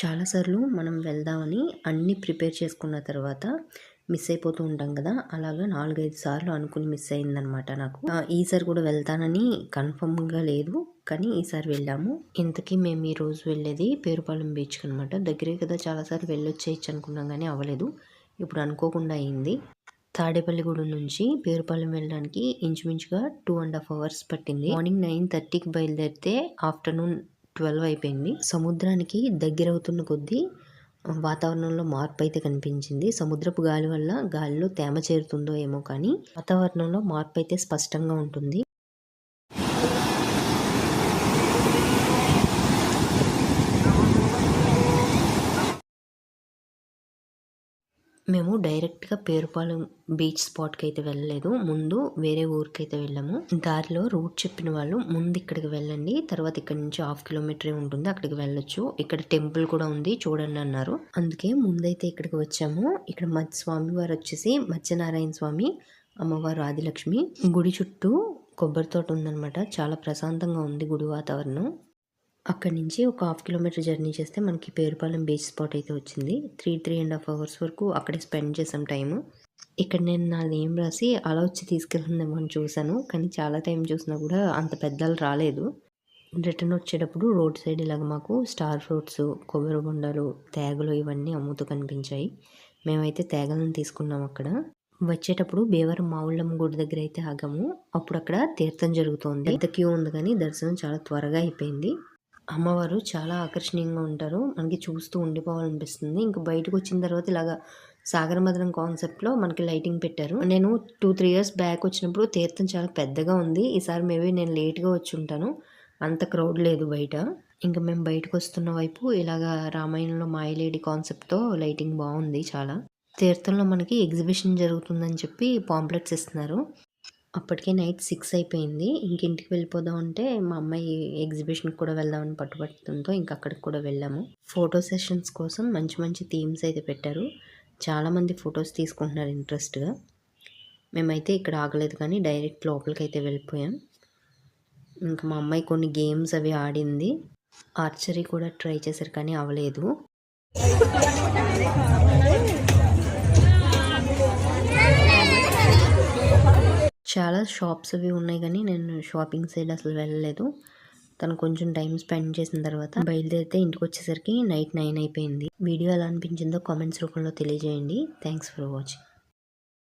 చాలాసార్లు మనం వెళ్దామని అన్నీ ప్రిపేర్ చేసుకున్న తర్వాత మిస్ అయిపోతూ ఉంటాం కదా. అలాగా నాలుగైదు సార్లు అనుకుని మిస్ అయిందనమాట నాకు. ఈసారి కూడా వెళ్తానని కన్ఫర్మ్గా లేదు కానీ ఈసారి వెళ్ళాము. ఇంతకీ మేము ఈ రోజు వెళ్ళేది పేరుపాలెం బీచ్కి అనమాట దగ్గరే కదా చాలాసార్లు వెళ్ళొచ్చేయచ్చు అనుకున్నాం కానీ అవ్వలేదు. ఇప్పుడు అనుకోకుండా అయింది. తాడేపల్లిగూడెం నుంచి పేరుపాలెం వెళ్ళడానికి ఇంచుమించుగా టూ అండ్ హాఫ్ అవర్స్ పట్టింది. మార్నింగ్ నైన్ థర్టీకి బయలుదేరితే ఆఫ్టర్నూన్ ట్వెల్వ్ అయిపోయింది. సముద్రానికి దగ్గర అవుతున్న కొద్దీ వాతావరణంలో మార్పు అయితే కనిపించింది. సముద్రపు గాలి వల్ల గాలిలో తేమ చేరుతుందో ఏమో కానీ వాతావరణంలో మార్పు అయితే స్పష్టంగా ఉంటుంది. మేము డైరెక్ట్గా పేరుపాలెం బీచ్ స్పాట్కి అయితే వెళ్ళలేదు. ముందు వేరే ఊరికి అయితే వెళ్ళాము. దారిలో రూట్ చెప్పిన వాళ్ళు ముందు ఇక్కడికి వెళ్ళండి తర్వాత ఇక్కడ నుంచి హాఫ్ కిలోమీటరే ఉంటుంది అక్కడికి వెళ్ళొచ్చు. ఇక్కడ టెంపుల్ కూడా ఉంది చూడండి అన్నారు. అందుకే ముందైతే ఇక్కడికి వచ్చాము. ఇక్కడ మత్స్య స్వామి వారు వచ్చేసి మత్స్యనారాయణ స్వామి అమ్మవారు ఆదిలక్ష్మి. గుడి చుట్టూ కొబ్బరి తోట ఉందన్నమాట. చాలా ప్రశాంతంగా ఉంది గుడి వాతావరణం. అక్కడి నుంచి ఒక హాఫ్ కిలోమీటర్ జర్నీ చేస్తే మనకి పేరుపాలెం బీచ్ స్పాట్ అయితే వచ్చింది. Three three and half hours వరకు అక్కడే స్పెండ్ చేసాం టైము. ఇక్కడ నేను నా నేమ్ రాసి అలా వచ్చి తీసుకెళ్తుందేమో అని చూశాను. కానీ చాలా టైం చూసినా కూడా అంత పెద్దలు రాలేదు. రిటర్న్ వచ్చేటప్పుడు రోడ్ సైడ్ ఇలాగ మాకు స్టార్ ఫ్రూట్స్ కొబ్బరి బొండాలు తేగలు ఇవన్నీ అమ్ముతూ కనిపించాయి. మేమైతే తేగలను తీసుకున్నాం అక్కడ. వచ్చేటప్పుడు బేవరం మావుళ్ళమ్మ గుడి దగ్గర అయితే ఆగాము. అప్పుడు అక్కడ తీర్థం జరుగుతోంది. పెద్ద క్యూ ఉంది కానీ దర్శనం చాలా త్వరగా అయిపోయింది. అమ్మవారు చాలా ఆకర్షణీయంగా ఉంటారు. మనకి చూస్తూ ఉండిపోవాలనిపిస్తుంది. ఇంకా బయటకు వచ్చిన తర్వాత ఇలాగా సాగరమదనం కాన్సెప్ట్లో మనకి లైటింగ్ పెట్టారు. నేను టూ త్రీ ఇయర్స్ బ్యాక్ వచ్చినప్పుడు తీర్థం చాలా పెద్దగా ఉంది. ఈసారి మేబీ నేను లేట్గా వచ్చి ఉంటాను. అంత క్రౌడ్ లేదు బయట. ఇంకా మేము బయటకు వస్తున్న వైపు ఇలాగా రామాయణంలో మాయలేడి కాన్సెప్ట్తో లైటింగ్ బాగుంది చాలా. తీర్థంలో మనకి ఎగ్జిబిషన్ జరుగుతుందని చెప్పి పాంప్లెట్స్ ఇస్తున్నారు. అప్పటికే నైట్ సిక్స్ అయిపోయింది. ఇంక ఇంటికి వెళ్ళిపోదాం అంటే మా అమ్మాయి ఎగ్జిబిషన్కి కూడా వెళ్దామని పట్టుబడుతుందో ఇంక అక్కడికి కూడా వెళ్ళాము. ఫోటో సెషన్స్ కోసం మంచి మంచి థీమ్స్ అయితే పెట్టారు. చాలామంది ఫొటోస్ తీసుకుంటున్నారు ఇంట్రెస్ట్గా. మేమైతే ఇక్కడ ఆగలేదు కానీ డైరెక్ట్ లోపలికి అయితే వెళ్ళిపోయాం. ఇంకా మా అమ్మాయి కొన్ని గేమ్స్ అవి ఆడింది. ఆర్చరీ కూడా ట్రై చేశారు కానీ అవ్వలేదు చాలా షాప్స్ అవి ఉన్నాయి కానీ నేను షాపింగ్ సైడ్ అసలు వెళ్ళలేదు. తను కొంచెం టైం స్పెండ్ చేసిన తర్వాత బయలుదేరితే ఇంటికి వచ్చేసరికి నైట్ నైన్ అయిపోయింది. వీడియో ఎలా అనిపించిందో కామెంట్స్ రూపంలో తెలియజేయండి. Thanks for watching.